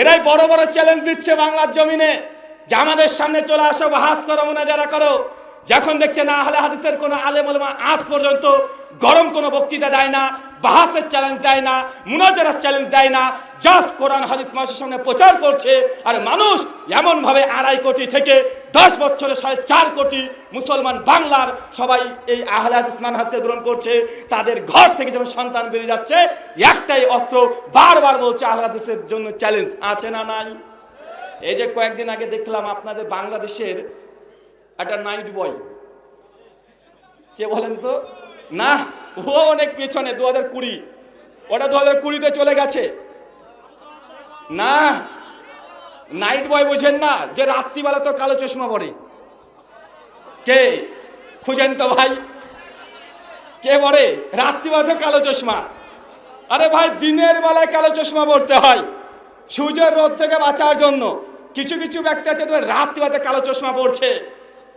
এরাই বড় বড় চ্যালেঞ্জ দিচ্ছে বাংলার জমিনে। যে আমাদের সামনে চলে আসো, বাহাস করো যারা করো। যখন দেখছে না, আহলে হাদিসের কোনো আলেম আলমা আজ পর্যন্ত গরম কোনো বক্তৃতা দেয় না, বাহাসের চ্যালেঞ্জ দেয় না, মুনাজারার চ্যালেঞ্জ দেয় না জাস্ট কোরআন, হাদিস মাসের সামনে প্রচার করছে, আর মানুষ এমনভাবে আড়াই কোটি থেকে দশ বছরে সাড়ে চার কোটি মুসলমান বাংলার সবাই এই আহলে হাদিস মানহাজকে গ্রহণ করছে। তাদের ঘর থেকে যখন সন্তান বেরিয়ে যাচ্ছে, একটাই অস্ত্র বারবার বলছে আহলে জন্য চ্যালেঞ্জ আছে না নাই? এই যে কয়েকদিন আগে দেখলাম আপনাদের বাংলাদেশের একটা নাইট বয় কে বলেন তো? না, ও অনেক পেছনে দু হাজার কুড়ি। ওটা দু হাজার কুড়িতে চলে গেছে। না নাইট বয় বোঝেন না যে রাত্রিবেলা তো কালো চশমা পরে। কে? খুঁজেন তো ভাই। কে পরে? রাত্রিবেলা তো কালো চশমা। আরে ভাই, দিনের বেলায় কালো চশমা পড়তে হয়। সূর্যের রোদ থেকে বাঁচার জন্য। কিছু কিছু ব্যক্তি আছে তবে রাত্রিবেলাতে কালো চশমা পড়ছে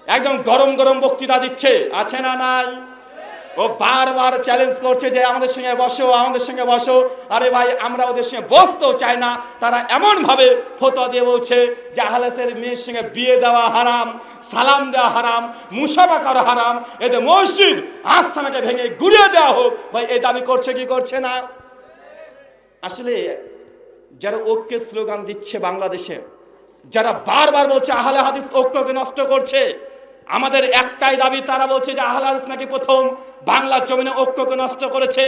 একদম গরম গরম বক্তৃতা দিচ্ছে। আছে না নাই? ও বারবার চ্যালেঞ্জ করছে যে আমাদের সঙ্গে বসো, আমাদের সঙ্গে বসো। আরে ভাই, আমরা ওদের সঙ্গে বসতেও চাই না। তারা এমনভাবে ফতোয়া দিয়ে বলছে যে আহলাসের মেয়ের সঙ্গে বিয়ে দেওয়া হারাম, সালাম দেওয়া হারাম, মুসাফা করা হারাম। এদের মসজিদ আস্থানাকে ভেঙে গুড়িয়ে দেওয়া হোক। ভাই এই দাবি করছে কি করছে না? আসলে যারা ঐক্যের স্লোগান দিচ্ছে বাংলাদেশে, যারা বারবার বলছে আহলে হাদিস ঐক্যকে নষ্ট করছে আমাদের একটাই দাবি, তারা বলছে যে আহলে নাকি প্রথম বাংলার জমিনে ঐক্যকে নষ্ট করেছে।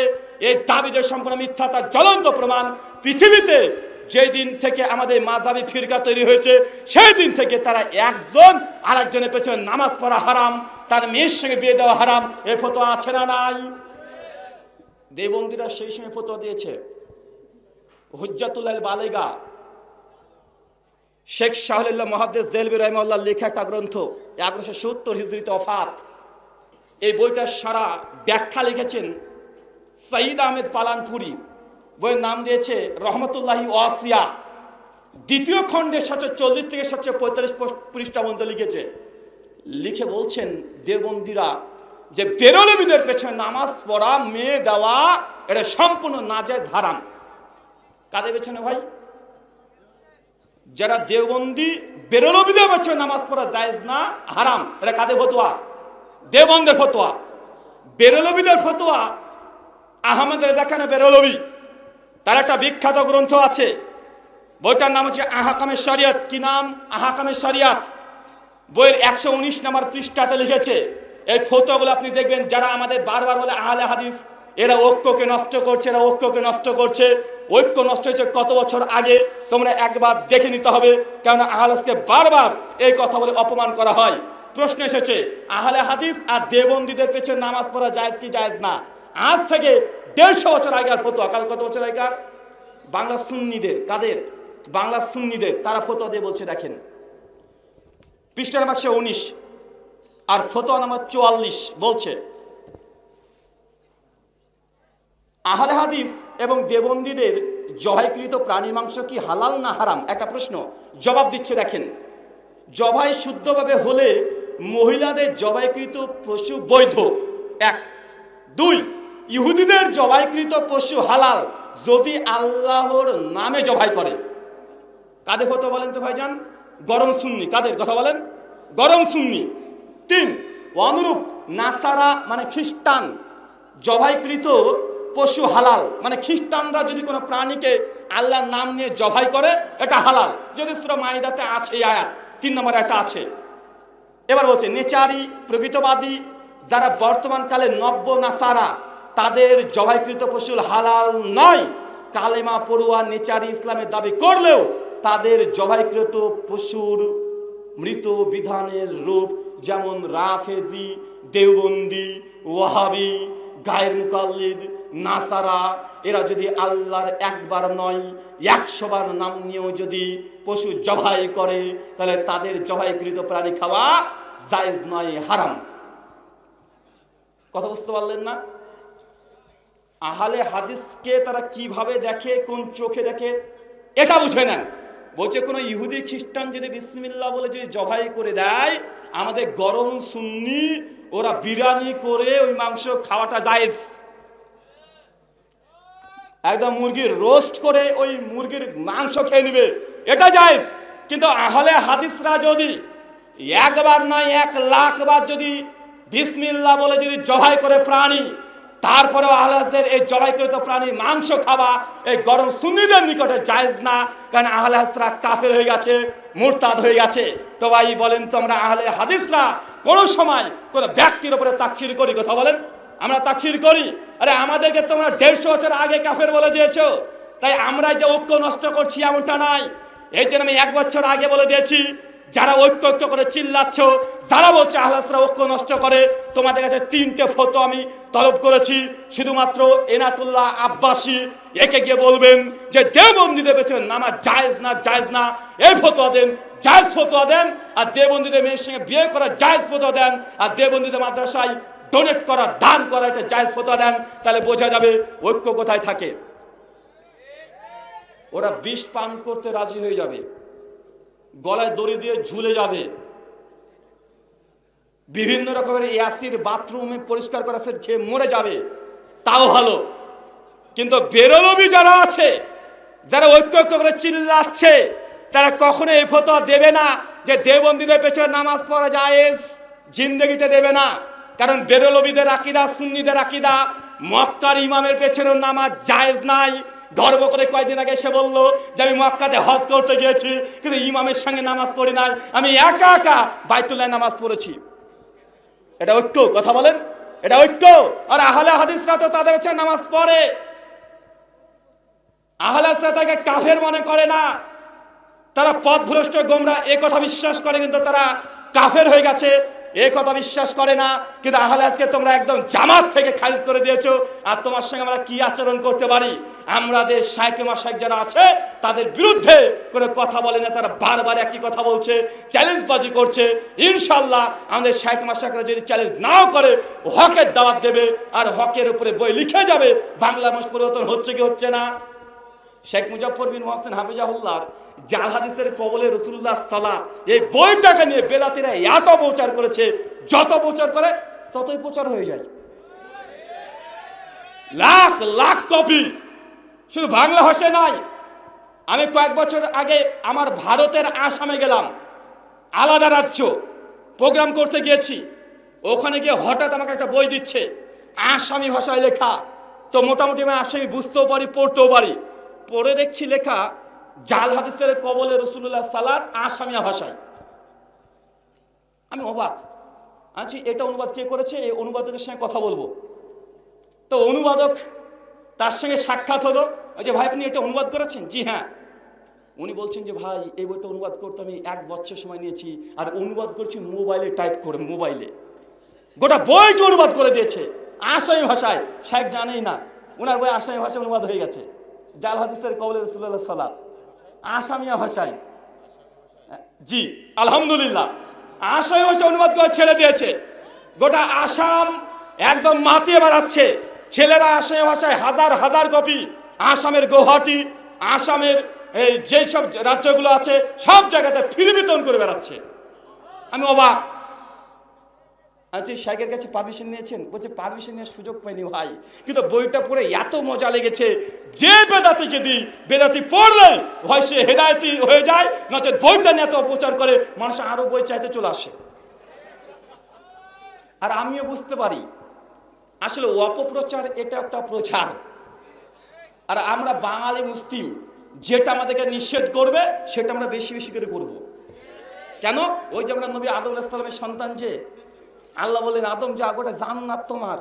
এই দাবি যে সম্পূর্ণ মিথ্যা, তার জ্বলন্ত প্রমাণ পৃথিবীতে যেই দিন থেকে আমাদের মাঝাবি ফিরকা তৈরি হয়েছে, সেই দিন থেকে তারা একজন আরেকজনের পেছনে নামাজ পড়া হারাম, তার মেয়ের সঙ্গে বিয়ে দেওয়া হারাম। এ ফটো আছে না নাই? দেবন্দিরা সেই সময় ফটো দিয়েছে। হুজ্জাতুল্লাহ বালেগা, শেখ শাহুল্লাহ মহাদ্দেশ দেলবি রহমাল্লাহ লেখা একটা গ্রন্থ এগারোশো সত্তর হিজড়িতে অফাত। এই বইটার সারা ব্যাখ্যা লিখেছেন সঈদ আহমেদ পালানপুরি। বইয়ের নাম দিয়েছে রহমতুল্লাহি ওয়াসিয়া। দ্বিতীয় খণ্ডে সাতশো চল্লিশ থেকে সাতশো পঁয়তাল্লিশ পৃষ্ঠা পর্যন্ত লিখেছে। লিখে বলছেন দেবন্দিরা যে বেরলবিদের পেছনে নামাজ পড়া, মেয়ে দেওয়া, এটা সম্পূর্ণ নাজায়জ হারাম। কাদের পেছনে ভাই? যারা দেওবন্দি বেরলবিদের পেছনে নামাজ পড়া জায়েজ না, হারাম। এটা কাদের ফতোয়া? দেওবন্দের ফতোয়া। বেরলবিদের ফতোয়া, আহমদ রেজা খানে বেরলবি। তার একটা বিখ্যাত গ্রন্থ আছে। বইটার নাম হচ্ছে আহাকামের শরিয়ত। কি নাম? আহাকামের শরিয়াত। বইয়ের একশো উনিশ নম্বর পৃষ্ঠাতে লিখেছে। এই ফটোগুলো আপনি দেখবেন, যারা আমাদের বারবার বলে আহলে হাদিস, এরা ঐক্যকে নষ্ট করছে, এরা ঐক্যকে নষ্ট করছে। ঐক্য নষ্ট হয়েছে কত বছর আগে, তোমরা একবার দেখে নিতে হবে, কেননা আহলাসকে বারবার এই কথা বলে অপমান করা হয়। প্রশ্ন এসেছে, আহলে হাদিস আর দেবন্দীদের পেছনে নামাজ পড়া জায়েজ কি জায়েজ না? আজ থেকে দেড়শো বছর আগের ফতোয়া। কাল কত বছর আগেকার? বাংলা সুন্নিদের। কাদের? বাংলা সুন্নিদের। তারা ফতোয়া দিয়ে বলছে, দেখেন পৃষ্ঠা নাম্বার উনিশ, আর ফতোয়া নাম্বার চুয়াল্লিশ বলছে আহলে হাদিস এবং দেবন্দীদের জবাইকৃত প্রাণী মাংস কি হালাল না হারাম? একটা প্রশ্ন। জবাব দিচ্ছে, দেখেন। জবাই শুদ্ধভাবে হলে মহিলাদের জবাইকৃত পশু বৈধ। এক। দুই, ইহুদিদের জবাইকৃত পশু হালাল যদি আল্লাহর নামে জবাই করে। কাদের হতো বলেন তো ভাইজান? গরম সুন্নি। কাদের কথা বলেন? গরম সুন্নি। তিন অনুরূপ নাসারা মানে খ্রিস্টান জবাইকৃত পশু হালাল। মানে খ্রিস্টানরা যদি কোনো প্রাণীকে আল্লাহর নাম নিয়ে জবাই করে, এটা হালাল। যদি সুরা মাইদাতে আছে আয়াত, তিন নম্বর আয়াতে আছে। এবার বলছে, নেচারি, প্রকৃতবাদী, যারা বর্তমানকালে নব্য নাসারা, তাদের জবাইকৃত পশু হালাল নয়। কালেমা পড়ুয়া নেচারি ইসলামের দাবি করলেও তাদের জবাইকৃত পশুর মৃত বিধানের রূপ যেমন রাফেজি, দেওবন্দি, ওয়াহাবি, গায়ের মুকাল্লিদ নাসারা, এরা যদি আল্লাহর একবার নয়, একশোবার নাম নিয়েও যদি পশু জবাই করে, তাহলে তাদের জবাইকৃত প্রাণী খাওয়া জায়েজ নয়, হারাম। কথা বুঝতে পারলেন না? আহালে হাদিসকে তারা কীভাবে দেখে, কোন চোখে দেখে, এটা বুঝে নেন। বলছে, কোনো ইহুদি খ্রিস্টান যদি বিসমিল্লা বলে যদি জবাই করে দেয়, আমাদের গরম সুন্নি, ওরা বিরিয়ানি করে ওই মাংস খাওয়াটা জায়েজ। একদম মুরগির রোস্ট করে ওই মুরগির মাংস খেয়ে নিবে। এটা জায়েজ। কিন্তু আহলে হাদিসরা যদি একবার নয় এক লাখ বার যদি বিসমিল্লাহ বলে যদি জবাই করে প্রাণী, তারপরেও আহলাসদের এই জবাইকৃত প্রাণী মাংস খাওয়া এই গরম সুন্নিদের নিকটে জায়েজ না। কারণ আহলে হাদিসরা কাফের হয়ে গেছে, মুরতাদ হয়ে গেছে। তো ভাই বলেন, তোমরা আহলে হাদিসরা কোনো সময় কোনো ব্যক্তির উপরে তাকফির করি, কথা বলেন। আমরা তাকফির করি। আরে, আমাদেরকে তোমরা দেড়শো বছর আগে কাফের বলে দিয়েছ। তাই আমরা যে ঐক্য নষ্ট করছি এমনটা নাই এই জন্য আমি এক বছর আগে বলে দিয়েছি, যারা ঐক্য ঐক্য করে চিল্লাচ্ছ, যারা বলছে আহলাসরা ঐক্য নষ্ট করে, তোমাদের কাছে তিনটে ফটো আমি তলব করেছি। শুধুমাত্র এনাতুল্লাহ আব্বাসী একে গিয়ে বলবেন যে দেবন্দীদের পেছনে নামা জায়েজ না জায়েজ না। এই ফতোয়া দেন, জায়েজ ফতোয়া দেন। আর দেবন্দীদের মেয়ের সঙ্গে বিয়ে করা জায়েজ ফতোয়া দেন। আর দেবন্দীদের মাদ্রাসায় ডোনেট করা, দান করা এটা জায়েজ ফতোয়া দেন, তাহলে বোঝা যাবে ঐক্য কোথায় থাকে। ওরা বিষ পান করতে রাজি হয়ে যাবে। গলায় দড়ি দিয়ে ঝুলে যাবে। বিভিন্ন রকমের অ্যাসিড বাথরুমে পরিষ্কার করা সেট খেয়ে মরে যাবে। তাও ভালো। কিন্তু বেরোলবি যারা আছে, যারা ঐক্য ঐক্য করে চিল্লাচ্ছে, তারা কখনো এই ফতোয়া দেবে না যে দেবন্দিদের পেছনে নামাজ পড়া জায়েজ, জিন্দগিতে দেবে না। কারণ বেরোলবিদের আকিদা, সুন্নিদের আকিদা মক্কার ইমামের পেছনে নামাজ জায়েজ নাই। গর্ব করে কয়েকদিন আগে সে বলল যে, আমি মক্কাতে হজ করতে গিয়েছি, কিন্তু ইমামের সঙ্গে নামাজ পড়ি নাই। আমি একা একা বাইতুল্লাহ নামাজ পড়েছি। এটা ঐক্য, কথা বলেন। এটা ঐক্য। আর আহলে হাদিসরা তো তাদের হচ্ছে নামাজ পড়ে। আহলে তাকে কাফের মনে করে না। তারা পথভ্রষ্ট, গোমরা, এ কথা বিশ্বাস করে, কিন্তু তারা কাফের হয়ে গেছে। এ কথা বিশ্বাস করে না, কিন্তু আহলে আজকে তোমরা একদম জামাত থেকে খারিজ করে দিয়েছ, আর তোমার সঙ্গে আমরা কি আচরণ করতে পারি? আমাদের শাইকে মাসাইক যারা আছে, তাদের বিরুদ্ধে কোনো কথা বলে না, তারা বারবার একই কথা বলছে চ্যালেঞ্জবাজি করছে। ইনশাল্লাহ আমাদের শাইক মাসাকরা যদি চ্যালেঞ্জ নাও করে, হকের দাওয়াত দেবে, আর হকের উপরে বই লিখে যাবে, বাংলা মানুষ পরিবর্তন হচ্ছে কি হচ্ছে না? শেখ মুজফর বিন মোহাসেন হাফিজাহুল্লাহ জাল হাদিসের কবলে রসুল্লাহ সালাত, এই বইটাকে নিয়ে বেদাতিরা এত প্রচার করেছে, যত প্রচার করে, ততই প্রচার হয়ে যায়। লাখ লাখ কপি। শুধু বাংলা ভাষায় নয়, আমি কয়েক বছর আগে আমার ভারতের আসামে গেলাম, আলাদা রাজ্য, প্রোগ্রাম করতে গিয়েছি। ওখানে গিয়ে হঠাৎ আমাকে একটা বই দিচ্ছে, আসামি ভাষায় লেখা। তো মোটামুটি আমি আসামি বুঝতেও পারি, পড়তেও পারি। পড়ে দেখছি লেখা, জাল হাদিসের কবলে রসুল্লাহ সালাদ আসামিয়া ভাষায়। আমি অবাক। আছি এটা অনুবাদ কে করেছে? এই অনুবাদকের সঙ্গে কথা বলব। তো অনুবাদক, তার সঙ্গে সাক্ষাৎ হলো। যে ভাই, আপনি এটা অনুবাদ করেছেন? জি হ্যাঁ। উনি বলছেন যে, ভাই, এই বইটা অনুবাদ করতে আমি এক বছর সময় নিয়েছি আর অনুবাদ করছি মোবাইলে, টাইপ করে মোবাইলে। গোটা বইটা অনুবাদ করে দিয়েছে আসামি ভাষায়। সাহেব জানেই না। ওনার বই আসামি ভাষায় অনুবাদ হয়ে গেছে। জাল হাদিসের কবলে রসুল্লাহ সালাদ আসামিয়া ভাষায়। জি, আলহামদুলিল্লাহ। আসামি ভাষায় অনুবাদ করে ছেড়ে দিয়েছে। গোটা আসাম একদম মাতিয়ে বেড়াচ্ছে ছেলেরা আসামি ভাষায় হাজার হাজার কপি আসামের গৌহাটি, আসামের এই যেই সব রাজ্যগুলো আছে, সব জায়গাতে ফিরে বিতরণ করে বেড়াচ্ছে। আমি অবাক। আচ্ছা শাইকের কাছে পারমিশন নিয়েছেন, বলছে পারমিশন নেওয়ার সুযোগ পাইনি ভাই। কিন্তু বইটা পড়ে এত মজা লেগেছে, যে বেদাতিকে দিই বেদাতি পড়লে হয় সে হেদায়তি হয়ে যায়, নচেত বইটা নিয়ে এত অপপ্রচার করে, মানুষ আরও বই চাইতে চলে আসে। আর আমিও বুঝতে পারি, আসলে অপপ্রচার এটা একটা প্রচার। আর আমরা বাঙালি মুসলিম, যেটা আমাদেরকে নিষেধ করবে, সেটা আমরা বেশি বেশি করে করব। কেন? ওই যে আমরা নবী আদম ইসলামের সন্তান যে আল্লাহ বললেন, আদম, যা গোটা জান্নাত তোমার।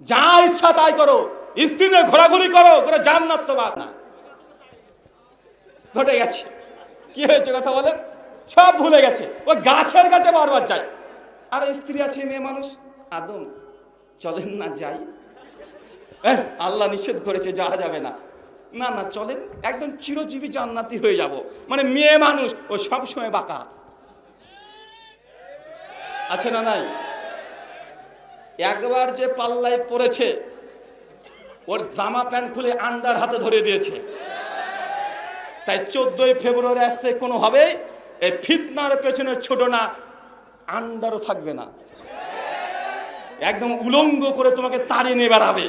যা ইচ্ছা তাই করো। স্ত্রী নিয়ে ঘোরাঘুরি করো, গোটা জান্নাত তোমার। না ঘটে গেছে। কি হয়েছে কথা বলেন সব ভুলে গেছে। ও গাছের কাছে বারবার যায়। আর স্ত্রী আছে, মেয়ে মানুষ। আদম, চলেন না, যাই। আল্লাহ নিষেধ করেছে, যাওয়া যাবে না। না না, চলেন। একদম চিরজীবী জান্নাতি হয়ে যাব। মানে মেয়ে মানুষ, ও সব সময় বাঁকা। আছে না নাই? একবার যে পাল্লায় পড়েছে, ওর জামা প্যান্ট খুলে আন্ডার হাতে ধরে দিয়েছে। তাই চোদ্দই ফেব্রুয়ারি আসছে কোনোভাবেই এই ফিতনার পেছনে ছোট না, আন্ডারও থাকবে না। একদম উলঙ্গ করে তোমাকে তাড়িয়ে নিয়ে বেড়াবে।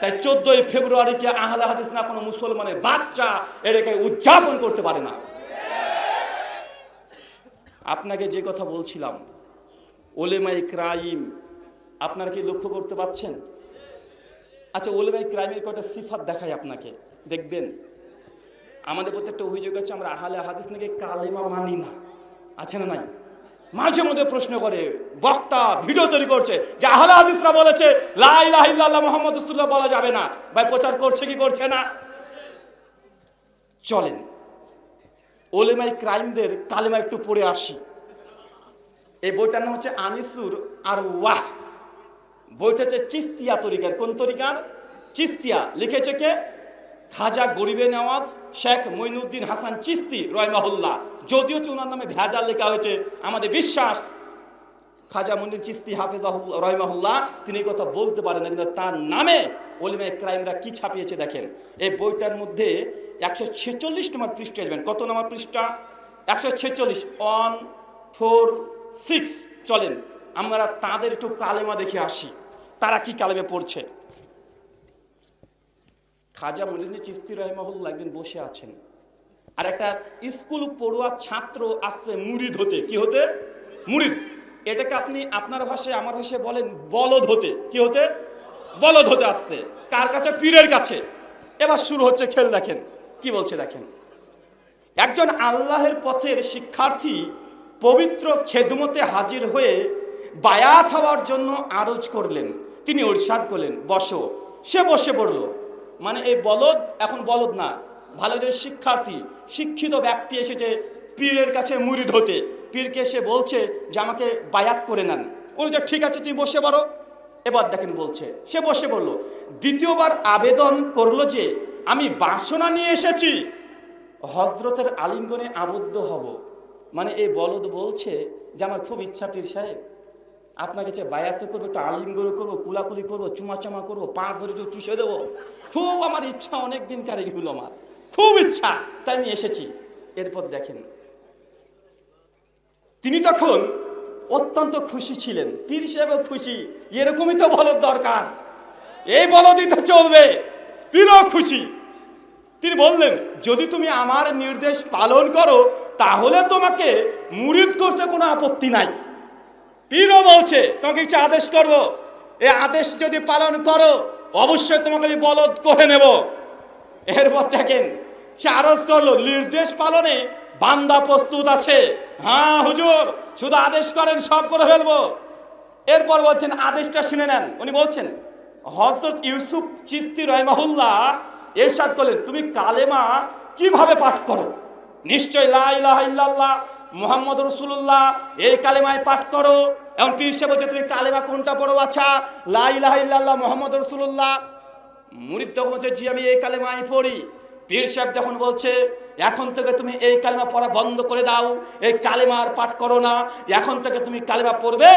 তাই চোদ্দই ফেব্রুয়ারিকে আহলে হাদিস না কোনো মুসলমানের বাচ্চা এটাকে উদযাপন করতে পারে না? আপনাকে যে কথা বলছিলাম ওলেমাই ক্রাইম আপনারা কি লক্ষ্য করতে পারছেন? আচ্ছা ওলে ওলেমাই ক্রাইমের কয়টা সিফাত দেখায় আপনাকে? দেখবেন, আমাদের প্রতি একটা অভিযোগ আছে, আমরা আহালে হাদিস নাকি কালেমা মানি না। আছে না নাই? মাঝে মধ্যে প্রশ্ন করে, বক্তা ভিডিও তৈরি করছে, যে আহলে হাদিসরা বলেছে, লা ইলাহা ইল্লাল্লাহ মুহাম্মদ রাসূলুল্লাহ বলা যাবে না। ভাই, প্রচার করছে কি করছে না? চলেন, ওলেমাই ক্রাইমদের কালেমা একটু পড়ে আসি। এই বইটার নাম হচ্ছে আনিসুর আর ওয়াহ বইটা হচ্ছে চিস্তিয়া তরিকার। কোন তরিকার? চিস্তিয়া। লিখেছে কে? খাজা গরিবে নেওয়াজ শেখ মইনুদ্দিন হাসান চিস্তি রয়মাহুল্লাহ যদিও ওনার নামে ভেজাল লেখা হয়েছে, আমাদের বিশ্বাস। খাজা মন্দির চিস্তি হাফেজাহুল্লাহ রহমাহুল্লাহ, তিনি কথা বলতে পারেন না, কিন্তু তার নামে অলিমায় ক্রাইমরা কি ছাপিয়েছে দেখেন। এই বইটার মধ্যে একশো ছেচল্লিশ নম্বর পৃষ্ঠা আসবেন কত নম্বর পৃষ্ঠা? একশো ছেচল্লিশ। One, four, six. চলেন, আমরা তাদের একটু কালেমা দেখে আসি। তারা কি কালেমে পড়ছে? খাজা মনিদিন চিস্তি রহমাহুল্লাহ একদিন বসে আছেন। আর একটা স্কুল পড়ুয়া ছাত্র আসছে মুরিদ হতে। কি হতে? মুরিদ। এটাকে আপনি আপনার ভাষায়, আমার ভাষায় বলেন বলদ হতে। কি হতে? বলদ হতে আসছে। কার কাছে? পীরের কাছে। এবার শুরু হচ্ছে খেল দেখেন। কি বলছে দেখেন? একজন আল্লাহের পথের শিক্ষার্থী পবিত্র খেদমতে হাজির হয়ে বায়াত হওয়ার জন্য আরজ করলেন। তিনি ওরসাদ করলেন, বসো। সে বসে পড়ল। মানে এই বলদ এখন বলদ না, ভালো যে শিক্ষার্থী, শিক্ষিত ব্যক্তি এসেছে পীরের কাছে মুরিদ হতে, পীরকে এসে বলছে যে আমাকে বায়াত করে নেন। উনি যে ঠিক আছে, তুমি বসে পড়ো। এবার দেখেন বলছে, সে বসে পড়ল। দ্বিতীয়বার আবেদন করল যে, আমি বাসনা নিয়ে এসেছি। হজরতের আলিঙ্গনে আবদ্ধ হব। মানে এই বলদ বলছে যে, আমার খুব ইচ্ছা পীর সাহেব। আপনার কাছে বায়াত করব, একটু আলিঙ্গন করব, কুলাকুলি করব, চুমাচামা করব, পা ধরে একটু চুষে দেবো, খুব আমার ইচ্ছা অনেক দিন কার এগুলো আমার, খুব ইচ্ছা, তাই আমি এসেছি। এরপর দেখেন, তিনি তখন অত্যন্ত খুশি ছিলেন, পীর সাহেবও খুশি, এরকমই তো বলদ দরকার। এই বলদই তো চলবে, পীরও খুশি। তিনি বললেন, যদি তুমি আমার নির্দেশ পালন করো, তাহলে তোমাকে মুরিদ করতে কোনো আপত্তি নাই। পীরও বলছে, তোমাকে কিছু আদেশ করব। এই আদেশ যদি পালন করো, অবশ্যই তোমাকে আমি বলদ করে নেব। এরপর দেখেন, সে আরজ করল, নির্দেশ পালনে বান্দা প্রস্তুত আছে। হ্যাঁ হুজুর, শুধু আদেশ করেন, সব করে ফেলব। এরপর বলছেন, আদেশটা শুনে নেন। উনি বলছেন হজরত ইউসুফ চিস্তি রহমাহুল্লাহ এরশাদ করলেন, তুমি কালেমা কীভাবে পাঠ করো? নিশ্চয় লা ইলাহা ইল্লাল্লাহ। মোহাম্মদ রসুল্লাহ এই কালেমায় পাঠ করো। এমন পীর সাহেব বলছে, তুমি কালেমা কোনটা পড়ো? আচ্ছা লা ইলাহা ইল্লাল্লাহ মোহাম্মদ রসুল্লাহ মুরিদ তখন বলছে, জি, আমি এই কালেমাই পড়ি। পীর সাহেব তখন বলছে, এখন থেকে তুমি এই কালেমা পড়া বন্ধ করে দাও। এই কালেমা আর পাঠ করো না। এখন থেকে তুমি কালেমা পড়বে,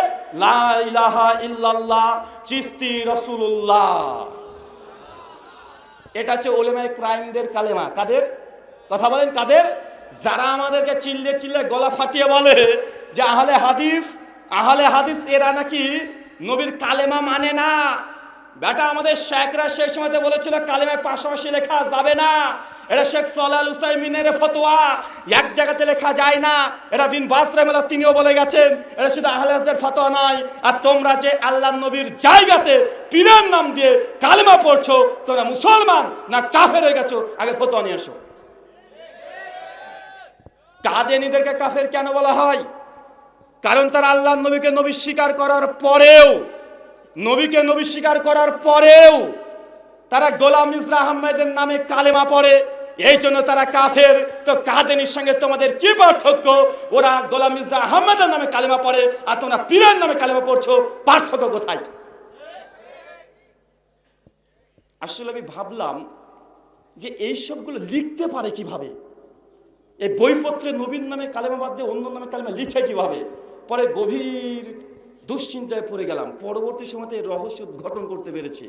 লা ইলাহা ইল্লাল্লাহ, চিস্তি রসুল্লাহ এটা হচ্ছে ওলেমায় ক্রাইমদের কালেমা। কাদের? কথা বলেন, কাদের? যারা আমাদেরকে চিল্লে চিল্লে গলা ফাটিয়ে বলে যে আহলে হাদিস আহলে হাদিস এরা নাকি নবীর কালেমা মানে না। বেটা, আমাদের শেখরা সেই সময়তে বলেছিল কালেমায় পাশাপাশি লেখা যাবে না। এটা শেখ সলাল হুসাইমিনের ফতোয়া। এক জায়গাতে লেখা যায় না। এটা বিন বাসরামেলা তিনিও বলে গেছেন, এটা শুধু আহলাসদের ফতোয়া নয়। আর তোমরা যে আল্লাহ নবীর জায়গাতে পীরের নাম দিয়ে কালেমা পড়ছো, তোমরা মুসলমান না কাফের হয়ে গেছো, আগে ফতোয়া নিয়ে এসো কাদেনীদেরকে কাফের কেন বলা হয়? কারণ তারা আল্লাহ নবীকে নবী স্বীকার করার পরেও, নবীকে নবী স্বীকার করার পরেও তারা গোলাম ইসরা আহমেদের নামে কালেমা পড়ে, এই জন্য তারা কাফের। তো কাদেনির সঙ্গে তোমাদের কি পার্থক্য? ওরা গোলাম ইসরা আহমেদের নামে কালেমা পড়ে আর তোমরা পীরের নামে কালেমা পড়ছো, পার্থক্য কোথায়? আসলে আমি ভাবলাম যে এই সবগুলো লিখতে পারে কীভাবে? এই বইপত্রে নবীন নামে কালেমা বাদ দিয়ে অন্য নামে কালেমা লিখে কীভাবে? পরে গভীর দুশ্চিন্তায় পড়ে গেলাম। পরবর্তী সময়তে রহস্য উদ্ঘাটন করতে পেরেছি।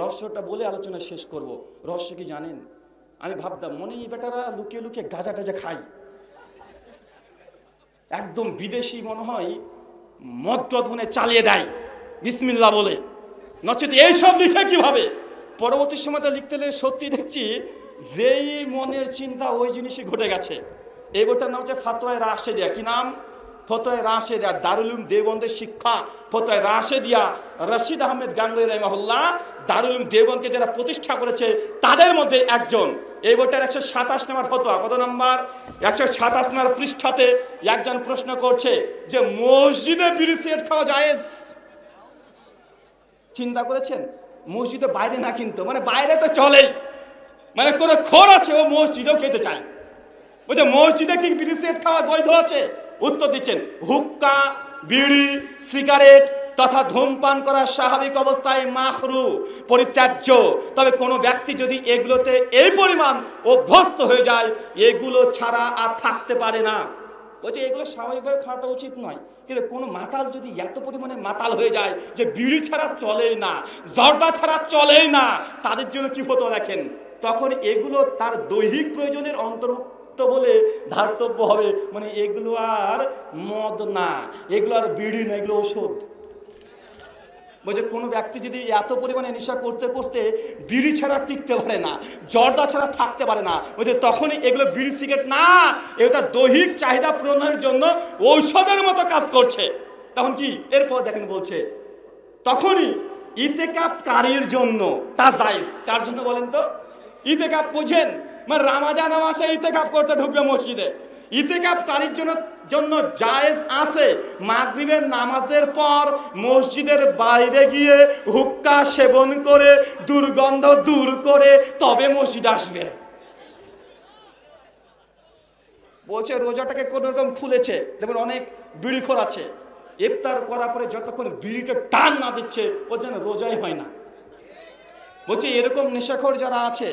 রহস্যটা বলে আলোচনা শেষ করব। রহস্য কি জানেন? আমি ভাবতাম মনে এই বেটারা লুকিয়ে লুকিয়ে গাঁজা টাজা খাই একদম বিদেশি মনে হয় মদ টদ মনে চালিয়ে দেয়। বিসমিল্লা বলে। নচেত এইসব লিখে কীভাবে? পরবর্তী সময়তে লিখতে সত্যি দেখছি যেই মনের চিন্তা ওই জিনিসই ঘটে গেছে। এই বইটার নাম হচ্ছে ফাতোয়ায় রাশেদিয়া। কি নাম? ফতোয় রাশেদিয়া দারুলুম দেবন্দের শিক্ষা। ফতোয় রাশেদিয়া, রশিদ আহমেদ গাঙ্গুই রহমহল্লা দারুলুম দেবনকে যারা প্রতিষ্ঠা করেছে, তাদের মধ্যে একজন। এই বইটার একশো সাতাশ নম্বর ফতোয়া, কত নম্বর? একশো সাতাশ নম্বর পৃষ্ঠাতে একজন প্রশ্ন করছে যে, মসজিদে বিড়ি খাওয়া যায় চিন্তা করেছেন? মসজিদে বাইরে না কিন্তু মানে বাইরে তো চলেই। মানে কোনো খোর আছে, ও মসজিদেও খেতে চায়। বলছে, মসজিদে কি বিড়ি সিগারেট খাওয়া বৈধ আছে? উত্তর দিচ্ছেন, হুক্কা, বিড়ি, সিগারেট তথা ধূমপান করা স্বাভাবিক অবস্থায় মাখরু, পরিত্যাজ্য। তবে কোনো ব্যক্তি যদি এগুলোতে এই পরিমাণ অভ্যস্ত হয়ে যায়, এগুলো ছাড়া আর থাকতে পারে না। বলছে, এগুলো স্বাভাবিকভাবে খাওয়াটা উচিত নয়। কিন্তু কোনো মাতাল যদি এত পরিমাণে মাতাল হয়ে যায় যে বিড়ি ছাড়া চলেই না, জর্দা ছাড়া চলেই না, তাদের জন্য কি হতো দেখেন? তখন এগুলো তার দৈহিক প্রয়োজনের অন্তর্ভুক্ত বলে ধার্তব্য হবে। মানে এগুলো আর মদ না, এগুলো আর বিড়ি না, এগুলো ওষুধ বলছে, কোনো ব্যক্তি যদি এত পরিমাণে নেশা করতে করতে বিড়ি ছাড়া টিকতে পারে না, জর্দা ছাড়া থাকতে পারে না, বলছে, তখনই এগুলো বিড়ি, সিগারেট না এটা দৈহিক চাহিদা পূরণের জন্য ঔষধের মতো কাজ করছে। তখন কি? এরপর দেখেন বলছে, তখনই ইতেকাপ কারির জন্য তা জাইজ তার জন্য বলেন তো ইতেকাপ বুঝেন। মানে রামাজান মাসে ইতেকাপ করতে ঢুকবে মসজিদে। ইতেকাপ কারির জন্য জন্য জায়েজ আছে। মাগরিবের নামাজের পর মসজিদের বাইরে গিয়ে হুক্কা সেবন করে, দুর্গন্ধ দূর করে তবে মসজিদ আসবে। বলছে, রোজাটাকে কোন রকম খুলেছে। দেখবেন অনেক বিড়িখোর আছে। ইফতার করার পরে যতক্ষণ বিড়িতে টান না দিচ্ছে ওর যেন রোজাই হয় না। বলছি, এরকম নেশাখোর যারা আছে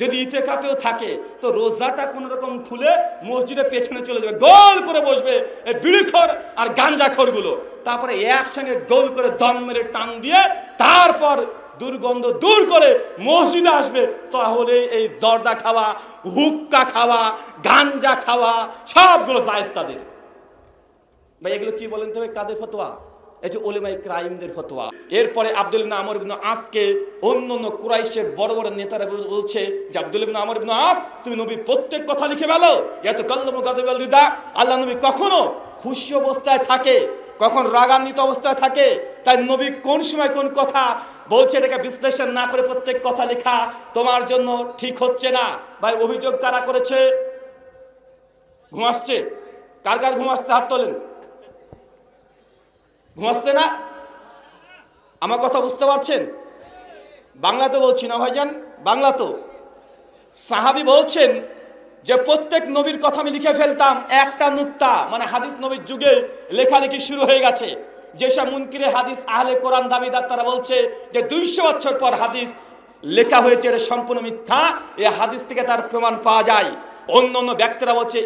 যদি ইতে কাপেও থাকে, তো রোজাটা কোনো রকম খুলে মসজিদের পেছনে চলে যাবে, গোল করে বসবে এই বিড়িখোর আর গাঞ্জাখোরগুলো। তারপরে একসঙ্গে গোল করে দম মেরে টান দিয়ে তারপর দুর্গন্ধ দূর করে মসজিদে আসবে। তাহলে এই জর্দা খাওয়া, হুক্কা খাওয়া, গাঞ্জা খাওয়া, সবগুলো জায়েজ তাদের। ভাই, এগুলো কি বলেন তবে কাদের ফতোয়া? এই যে ওলেমাই ক্রাইমদের ফতোয়া। এরপরে আব্দুল ইবনা আমর ইবনে আসকে অন্য অন্য কুরাইশের বড় বড় নেতারা বলছে যে আব্দুল ইবনা আমর ইবনে আস, তুমি নবীর প্রত্যেক কথা লিখে ফেলো। এত কল্লম গাদবাল রিদা। আল্লাহ নবী কখনো খুশি অবস্থায় থাকে, কখন রাগান্বিত অবস্থায় থাকে। তাই নবী কোন সময় কোন কথা বলছে এটাকে বিশ্লেষণ না করে প্রত্যেক কথা লেখা তোমার জন্য ঠিক হচ্ছে না। ভাই, অভিযোগ কারা করেছে? ঘুমাসছে কার কার ঘুমাচ্ছে হাত তোলেন। ঘুমাচ্ছে না? আমার কথা বুঝতে পারছেন? বাংলা তো বলছি না ভাইজান, বাংলা তো। সাহাবি বলছেন যে প্রত্যেক নবীর কথা আমি লিখে ফেলতাম, একটা নুক্তা মানে হাদিস নবীর যুগে লেখালেখি শুরু হয়ে গেছে। যেসব মুনকিরে হাদিস আহলে কোরআন দাবিদার তারা বলছে যে দুইশো বছর পর হাদিস লেখা হয়েছে, এটা সম্পূর্ণ মিথ্যা, এ হাদিস থেকে তার প্রমাণ পাওয়া যায়। অন্য অন্য ব্যক্তিরা বলছে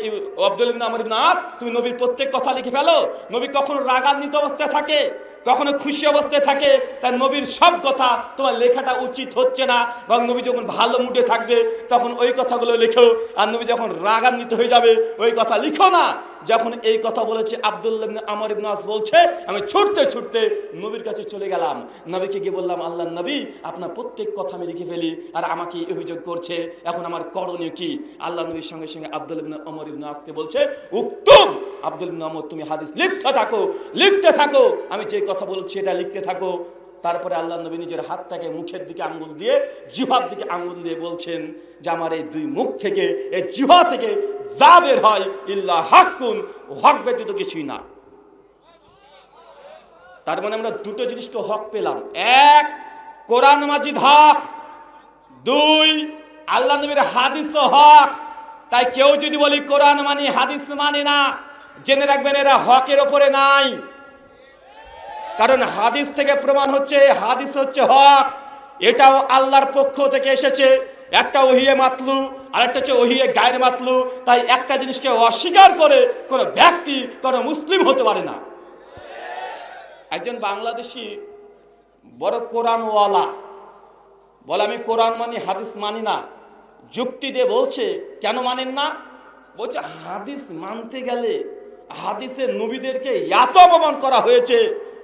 আব্দুল ইবনে আমর আস, তুমি নবীর প্রত্যেক কথা লিখে ফেলো। নবী কখনো রাগান্বিত অবস্থায় থাকে। কখনো খুশি অবস্থায় থাকে তাই নবীর সব কথা, তোমার লেখাটা উচিত হচ্ছে না এবং নবী যখন ভালো মুডে থাকবে, তখন ওই কথাগুলো লেখো, আর নবী যখন রাগান্বিত হয়ে যাবে, ওই কথা লিখো না। যখন এই কথা বলেছে আব্দুল্লাহ আমর ইবনে আস বলছে, আমি ছুটতে ছুটতে নবীর কাছে চলে গেলাম। নবীকে গিয়ে বললাম, আল্লাহ নবী, আপনার প্রত্যেক কথা আমি লিখে ফেলি, আর আমাকে অভিযোগ করছে, এখন আমার করণীয় কি? আল্লাহ নবীর সঙ্গে সঙ্গে আব্দুল ইবনে আমর ইবনে বলছে উত্তম আব্দুল আমর তুমি হাদিস লিখতে থাকো লিখতে থাকো। আমি যে কথা বলছি, এটা লিখতে থাকো। তারপরে আল্লাহ নবী নিজের হাতটাকে মুখের দিকে আঙ্গুল দিয়ে জিহার দিকে আঙ্গুল দিয়ে বলছেন যে, আমার এই দুই মুখ থেকে, এই জিহা থেকে যা বের হয়, ইল্লা হাক্কুন, হক ব্যতীত কিছুই না। তার মানে আমরা দুটো জিনিসকে হক পেলাম। এক, কোরআন মাজিদ হক। দুই, আল্লাহ নবীর হাদিস হক। তাই কেউ যদি বলি, কোরআন মানি, হাদিস মানি না। জেনে রাখবেন, এরা হকের ওপরে নাই। কারণ হাদিস থেকে প্রমাণ হচ্ছে, হাদিস হচ্ছে হক। এটাও আল্লাহর পক্ষ থেকে এসেছে। একটা ওহিয়ে মাতলু আর একটা হচ্ছে ওহিয়ে গায়ের মাতলু। তাই একটা জিনিসকে অস্বীকার করে কোনো ব্যক্তি, কোনো মুসলিম হতে পারে না। একজন বাংলাদেশি বড় কোরআনওয়ালা, বলে আমি কোরআন মানি, হাদিস মানি না। যুক্তি দিয়ে বলছে, কেন মানেন না? বলছে, হাদিস মানতে গেলে হাদিসে নবীদেরকে এত অপমান করা হয়েছে।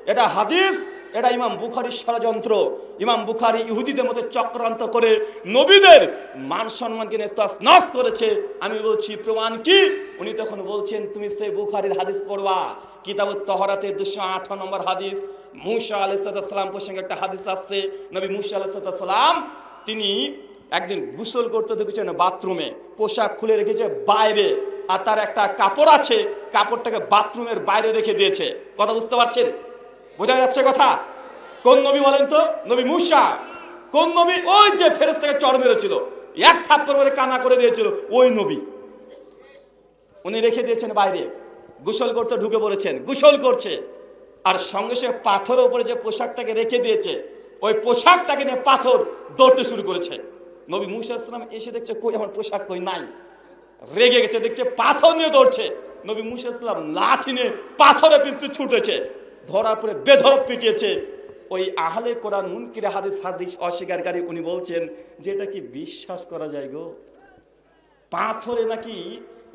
এটা হাদিস, এটা ইমাম বুখারির ষড়যন্ত্র। ইমাম বুখারি ইহুদিদের মতো চক্রান্ত করে নবীদের মান সম্মানকে তসনস করেছে। আমি বলছি, প্রমাণ কি? উনি তখন বলছেন, তুমি সেই বুখারির হাদিস পড়বা। কিতাব তহরাতের দুশো আট নম্বর হাদিস। মুসা আলাইসাল্লাম প্রসঙ্গে একটা হাদিস আসছে। নবী মুসা আলাইসাল্লাম তিনি একদিন গুসল করতে দেখেছেন বাথরুমে, পোশাক খুলে রেখেছে বাইরে, আর তার একটা কাপড় আছে, কাপড়টাকে বাথরুমের বাইরে রেখে দিয়েছে। কথা বুঝতে পারছেন? বোঝা যাচ্ছে কথা? কোন নবী বলেন তো? নবী মুসা। কোন নবী? ওই যে ফেরেস থেকে চড় মেরেছিল। এক থাপ্পড় করে কানা করে দিয়েছিল, ওই নবী। উনি রেখে দিয়েছেন বাইরে। গোসল করতে ঢুকে পড়েছেন, গোসল করছে। আর সঙ্গে সঙ্গে পাথরের উপরে যে পোশাকটাকে রেখে দিয়েছে, ওই পোশাকটাকে নিয়ে পাথর দৌড়তে শুরু করেছে। নবী মুসা এসে দেখছে কই, আমার পোশাক কই? নাই। রেগে গেছে, দেখছে পাথর নিয়ে ধরছে নবী মুসা লাঠি নিয়ে পাথরে পিছতে ছুটেছে। ধরার পরে বেধরপ পিটিয়েছে। ওই আহলে কোরআন মুনকিরে হাদিস হাদিস অস্বীকারী, উনি বলছেন যে এটা কি বিশ্বাস করা যায় গো? পাথরে নাকি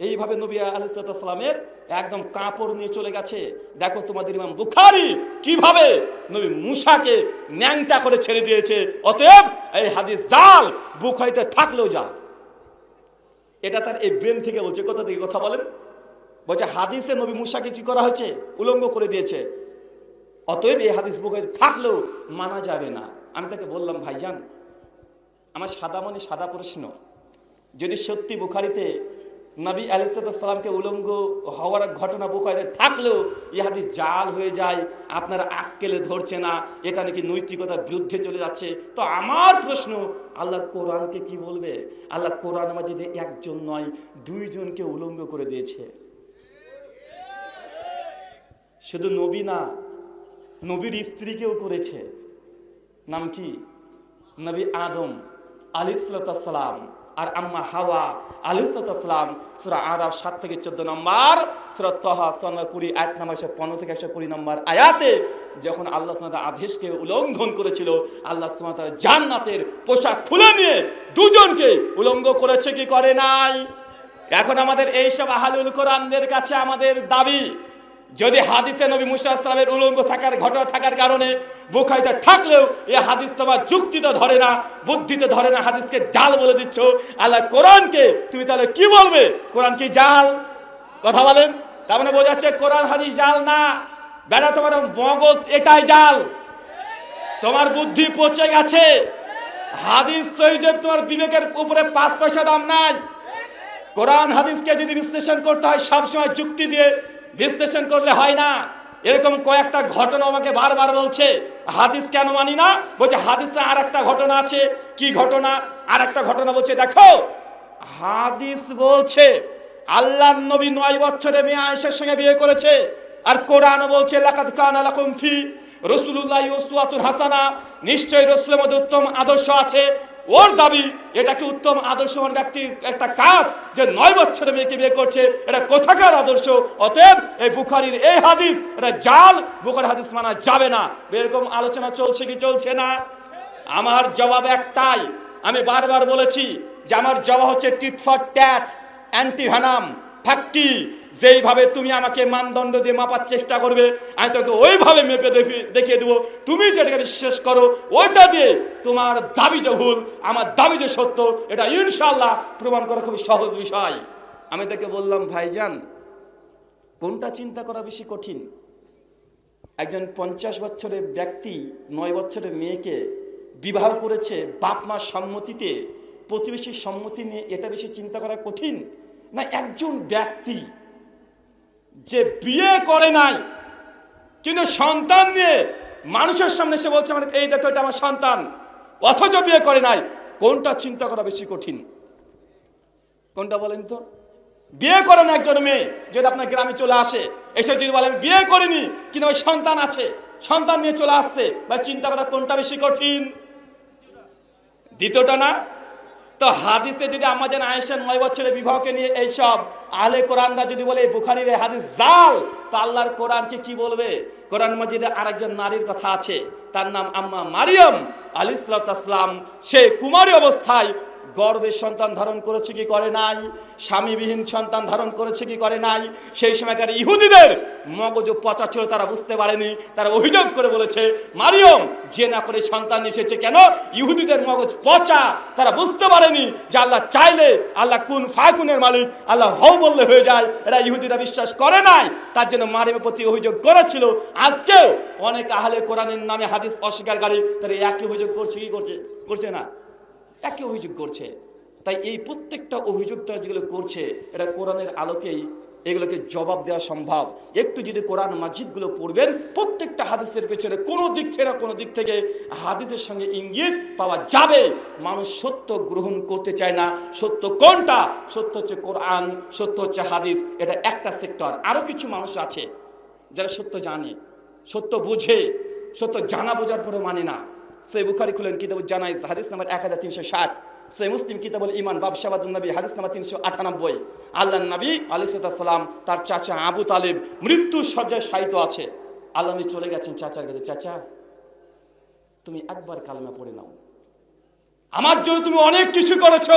এইভাবে নবী আলাইসালামের একদম কাপড় নিয়ে চলে গেছে। দেখো তোমাদের ইমাম বুখারি কীভাবে নবী মুসাকে ন্যাংটা করে ছেড়ে দিয়েছে। অতএব এই হাদিস জাল বুখারিতে থাকলেও জাল। এটা তার এই ব্রেন থেকে বলছে, কোথা থেকে কথা বলেন। বলছে, হাদিসে নবী মুসাকে কি করা হয়েছে? উলঙ্গ করে দিয়েছে। অতএব এই হাদিস বুখারি থাকলেও মানা যাবে না। আমি তাকে বললাম, ভাইজান, আমার সাদা মনে সাদা প্রশ্ন। যদি সত্যি বুখারিতে নবী আলিসাল্লামকে উলঙ্গ হওয়ার ঘটনা বুখারিতে থাকলেও ইহাদিস হাদিস জাল হয়ে যায়, আপনারা আক্কেলে ধরছে না, এটা নাকি নৈতিকতার বিরুদ্ধে চলে যাচ্ছে। তো আমার প্রশ্ন, আল্লাহর কোরআনকে কি বলবে? আল্লাহ কোরআন মাজিদে একজন নয়, দুইজনকে উলঙ্গ করে দিয়েছে। শুধু নবী না, নবীর স্ত্রীকেও করেছে। নাম কি? নবী আদম আলিসালাম আর আম্মা হাওয়া আলিসালাম সুরা আরব সাত থেকে চোদ্দ নম্বর, সুরা তহা সনা কুড়ি এক নম্বর একশো পনেরো থেকে একশো কুড়ি নম্বর আয়াতে যখন আল্লাহ সুমাত আদেশকে উল্লঙ্ঘন করেছিল, আল্লাহ সুমাত জান্নাতের পোশাক খুলে নিয়ে দুজনকে উলঙ্গ করেছে কি করে নাই? এখন আমাদের এইসব আহালুল কোরআনদের কাছে আমাদের দাবি যদি হাদিসে নবী মুসাইসালামের উলঙ্গ থাকার ঘটনা থাকার কারণে বুখাইতে থাকলেও এ হাদিস তোমার যুক্তিতে ধরে না, বুদ্ধিতে ধরে না, হাদিসকে জাল বলে দিচ্ছ, আল্লাহ কোরআনকে, তুমি তাহলে কি বলবে? কোরআন কি জাল? কথা বলেন। তার মানে বোঝাচ্ছে কোরআন, হাদিস জাল না। বেড়া তোমার মগজ, এটাই জাল। তোমার বুদ্ধি পচে গেছে। হাদিস সহিজের তোমার বিবেকের উপরে পাঁচ পয়সা দাম নাই। কোরআন, হাদিসকে যদি বিশ্লেষণ করতে হয়, সবসময় যুক্তি দিয়ে বিশ্লেষণ করলে হয় না। এরকম কয়েকটা ঘটনা আমাকে বারবার বলছে। হাদিস কেন মানি না? বলছে, হাদিসে আর একটা ঘটনা আছে। কি ঘটনা? আর একটা ঘটনা বলছে, দেখো, হাদিস বলছে আল্লাহ নবী নয় বছরে মেয়ে আয়েশার সঙ্গে বিয়ে করেছে। আর কোরআন বলছে, লাকাদ কান আলাকুম ফি রসুলুল্লাহ উসওয়াতুল হাসানা। নিশ্চয়ই রসুলের মধ্যে উত্তম আদর্শ আছে। ওর দাবি, এটা কি উত্তম আদর্শবান ব্যক্তির একটা কাজ যে নয় বছরের মেয়েকে বিয়ে করছে? এটা কোথাকার আদর্শ? অতএব এই বুখারির এই হাদিস, এটা জাল বুখারি হাদিস মানা যাবে না। এরকম আলোচনা চলছে কি চলছে না? আমার জবাব একটাই, আমি বারবার বলেছি যে আমার জবাব হচ্ছে tit for tat anti venom ফ্যাক্টি। যেইভাবে তুমি আমাকে মানদণ্ড দিয়ে মাপার চেষ্টা করবে, আমি তোকে ওইভাবে মেপে দেখিয়ে দেবো। তুমি যেটাকে বিশ্বাস করো, ওইটা দিয়ে তোমার দাবি যে ভুল, আমার দাবি যে সত্য, এটা ইনশাল্লাহ প্রমাণ করা খুব সহজ বিষয়। আমি তাকে বললাম, ভাইজান, কোনটা চিন্তা করা বেশি কঠিন? একজন পঞ্চাশ বছরের ব্যক্তি, নয় বছরের মেয়েকে বিবাহ করেছে, বাপ মার সম্মতিতে, প্রতিবেশীর সম্মতি নিয়ে এটা বেশি চিন্তা করা কঠিন? না একজন ব্যক্তি যে বিয়ে করে নাই, কিন্তু সন্তান নিয়ে মানুষের সামনে সে বলছে আমার এই দেখো, এটা আমার সন্তান। অথচ বিয়ে করে নাই। কোনটা চিন্তা করা বেশি কঠিন? কোনটা বলেন তো? বিয়ে করেন একজন মেয়ে যদি আপনার গ্রামে চলে আসে, এসে যদি বলেন বিয়ে করিনি, কিন্তু ওই সন্তান আছে, সন্তান নিয়ে চলে আসছে। বা চিন্তা করা কোনটা বেশি কঠিন? দ্বিতীয়টা না তো হাদিসে যদি আমাদের আয়েশা নয় বছরের বিবাহকে নিয়ে এইসব আহলে কোরআনরা যদি বলে বুখারির হাদিস জাল, তো আল্লাহর কোরআনকে কি বলবে? কোরআন মজিদে আরেকজন নারীর কথা আছে, তার নাম আম্মা মারিয়াম আলী আসলাম সে কুমারী অবস্থায় গর্বের সন্তান ধারণ করেছে কি করে নাই? স্বামীবিহীন সন্তান ধারণ করেছে কি করে নাই? সেই সময়কার ইহুদিদের মগজ পচা ছিল, তারা বুঝতে পারেনি। তারা অভিযোগ করে বলেছে, মারিয়ম, যে না করে সন্তান এসেছে কেন? ইহুদিদের মগজ পচা, তারা বুঝতে পারেনি যে আল্লাহ চাইলে, আল্লাহ কোন ফায়কুনের মালিক, আল্লাহ হও বললে হয়ে যায়। এরা ইহুদিরা বিশ্বাস করে নাই, তার জন্য মারিমের প্রতি অভিযোগ করেছিল আজকেও অনেক আহলে কোরআনের নামে হাদিস অস্বীকারী, তারা একই অভিযোগ করছে, কি করছে? করছে না। একই অভিযোগ করছে। তাই এই প্রত্যেকটা অভিযোগ তারা যেগুলো করছে, এটা কোরআনের আলোকেই এগুলোকে জবাব দেওয়া সম্ভব। একটু যদি কোরআন মাজিদগুলো পড়বেন, প্রত্যেকটা হাদিসের পেছনে কোনো দিক থেকে কোনো দিক থেকে হাদিসের সঙ্গে ইঙ্গিত পাওয়া যাবে। মানুষ সত্য গ্রহণ করতে চায় না। সত্য কোনটা? সত্য হচ্ছে কোরআন, সত্য হচ্ছে হাদিস, এটা একটা সেক্টর। আরও কিছু মানুষ আছে যারা সত্য জানে, সত্য বুঝে, সত্য জানা বোঝার পরে মানে না। সে বুখারি খুলেন কিতাবুল জানাইজ, হাদিস নাম্বার এক হাজার তিনশো ষাট। সে মুসলিম কিতাবুল ইমান বাবশাবাদুল নবী, হাদিস নাম্বার তিনশো আটানব্বই। আল্লাহ নবী আলিসাল্লাম তার চাচা আবু তালেব মৃত্যুর সজ্জায় সাহিত্য আছে। আল্লাহ নবী চলে গেছেন চাচার কাছে, চাচা, তুমি একবার কালেমা পড়ে নাও। আমার জন্য তুমি অনেক কিছু করেছ,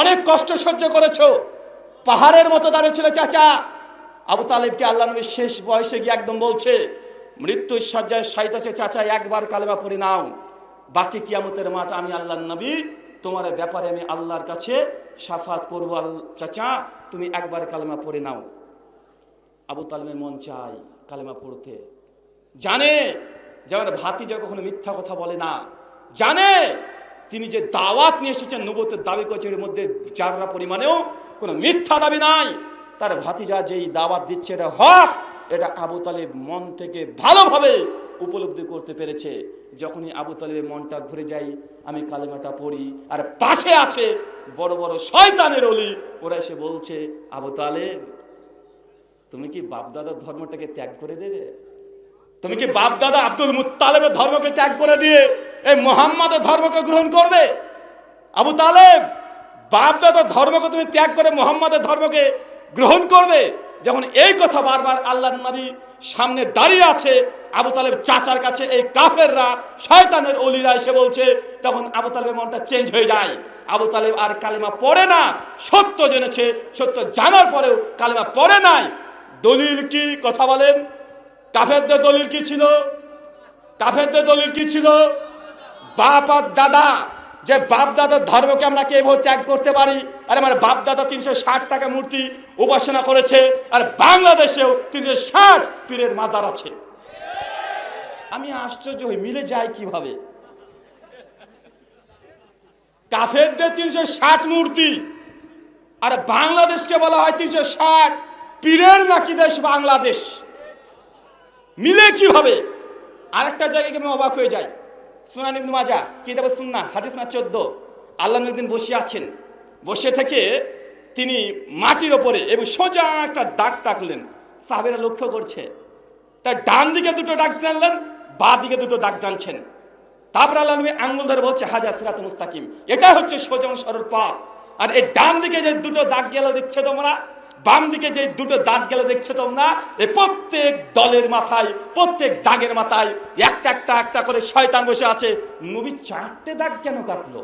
অনেক কষ্ট সহ্য করেছ। পাহাড়ের মতো দাঁড়িয়েছিল চাচা। আবু তালেবকে আল্লাহ নবী শেষ বয়সে গিয়ে একদম বলছে মৃত্যুর সজ্জায় সাহিত্য আছে চাচা, একবার কালেমা পড়ে নাও। বাকি কিয়ামতের মাঠ আমি আল্লাহ নবী, তোমার ব্যাপারে আমি আল্লাহর কাছে সাফাত করব। আল চাচা, তুমি একবার কালেমা পড়ে নাও। আবু তালেমের মন চাই কালেমা পড়তে। জানে যে যেমন ভাতিজা কখনো মিথ্যা কথা বলে না। জানে, তিনি যে দাওয়াত নিয়ে এসেছেন নবতের দাবি এর মধ্যে যাররা পরিমাণেও কোনো মিথ্যা দাবি নাই। তার ভাতিজা যেই দাওয়াত দিচ্ছে, এটা হক। এটা আবু তালেব মন থেকে ভালোভাবে উপলব্ধি করতে পেরেছে। যখনই আবু তালেবের মনটা ঘুরে যাই আমি কালেমাটা পড়ি, আর পাশে আছে বড় বড় শয়তানের অলি। ওরা এসে বলছে, আবু তালেব, তুমি কি বাপদাদার ধর্মটাকে ত্যাগ করে দেবে? তুমি কি বাপদাদা আব্দুল মুত্তালেবের ধর্মকে ত্যাগ করে দিয়ে এই মোহাম্মদের ধর্মকে গ্রহণ করবে? আবু তালেব বাপ দাদার ধর্মকে তুমি ত্যাগ করে মোহাম্মদের ধর্মকে গ্রহণ করবে? যখন এই কথা বারবার আল্লাহ নবী সামনে দাঁড়িয়ে আছে, আবু তালেব চাচার কাছে, এই কাফেররা, শয়তানের অলিরা এসে বলছে, তখন আবু তালেবের মনটা চেঞ্জ হয়ে যায়। আবু তালেব আর কালেমা পড়ে না, সত্য জেনেছে, সত্য জানার পরেও কালেমা পড়ে নাই। দলিল কি? কথা বলেন। কাফেরদের দলিল কি ছিল? কাফেরদের দলিল কি ছিল? বাপ আর দাদা। যে বাপ দাদার ধর্মকে আমরা কে এভাবে ত্যাগ করতে পারি? আর আমার বাপ দাদা তিনশো ষাট টাকা মূর্তি উপাসনা করেছে, আর বাংলাদেশেও তিনশো ষাট পীরের মাজার আছে। আমি আশ্চর্য হই, মিলে যায় কীভাবে? কাফেরদের তিনশো ষাট মূর্তি, আর বাংলাদেশকে বলা হয় তিনশো ষাট পীরের নাকি দেশ বাংলাদেশ? মিলে কীভাবে? আরেকটা জায়গায় আমি অবাক হয়ে যাই। সুনান ইবনু মাজা কিতাবে সুন্না হাদিস না চোদ্দ। আল্লাহ একদিন বসে আছেন। বসে থেকে তিনি মাটির ওপরে এবং সোজা একটা দাগ টাকলেন। সাহাবেরা লক্ষ্য করছে। তার ডান দিকে দুটো ডাক টানলেন, বা দিকে দুটো ডাক টানছেন। তারপর আল্লাহ নবী আঙ্গুল ধরে বলছে, হাজা সিরাত মুস্তাকিম। এটা হচ্ছে সোজা সরল পথ। আর এই ডান দিকে যে দুটো দাগ গেল, দেখছে তোমরা? বাম দিকে যে দুটো দাগ গেল, দেখছ তোমরা? এই প্রত্যেক দলের মাথায়, প্রত্যেক দাগের মাথায় একটা একটা একটা করে শয়তান বসে আছে। নবী চারটে দাগ কেন কাটলো?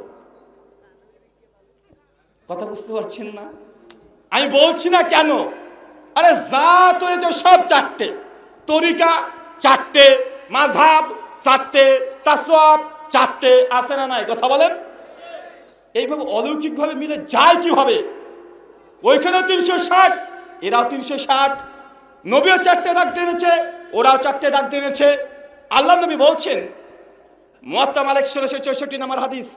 কথা বুঝতে পারছেন না? আমি বলছি না কেন? আরে যা তোরেছ সব চারটে। তরিকা চারটে মাঝাব চারটে, তাসওয়াব চারটে, আছে না নাই? কথা বলেন? এইভাবে অলৌকিকভাবে মিলে যায় কীভাবে? ওইখানেও তিনশো ষাট, এরাও তিনশো ষাট। নবীও চারটে ডাক টেনেছে, ওরাও চারটে ডাক টেনেছে। আল্লাহ নবী বলছেন মোয়াত্তা মালিক ষোলোশো চৌষট্টি নাম্বার হাদিস।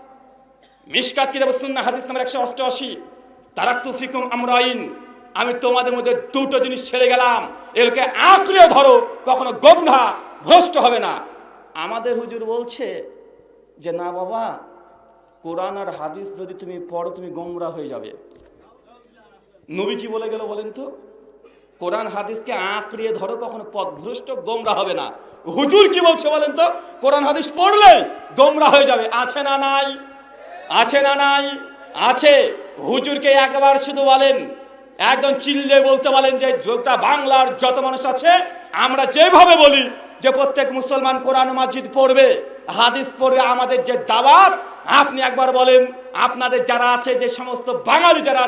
মিসকাত কিতাব সুন্না হাদিস নাম্বার একশো অষ্টআশি। তারাক্তু ফিকুম আমরাইন, আমি তোমাদের মধ্যে দুটো জিনিস ছেড়ে গেলাম। এগুলোকে আঁকড়ে ধরো, কখনো গোমরা ভ্রষ্ট হবে না। আমাদের হুজুর বলছে যে, না বাবা, কোরআন আর হাদিস যদি তুমি পড়ো, তুমি গোমরা হয়ে যাবে। নবী কি বলে গেল, বলেন তো, কোরআন হাদিসকে আঁকড়িয়ে ধরো কখনো পথভ্রষ্ট গোমরা হবে না। হুজুর কি বলছে বলেন তো, কোরআন হাদিস পড়লে গোমরা হয়ে যাবে। আছে না নাই? আছে না নাই? আছে। হুজুরকে একবার শুধু বলেন, একদম চিল্লে বলতে বলেন যে যোগটা বাংলার যত মানুষ আছে, আমরা যেভাবে বলি যে, প্রত্যেক মুসলমান কোরআন মাজিদ পড়বে, হাদিস পড়বে, আমাদের যে দাওয়াত, আপনি একবার বলেন, আপনাদের যারা আছে, যে সমস্ত বাঙালি যারা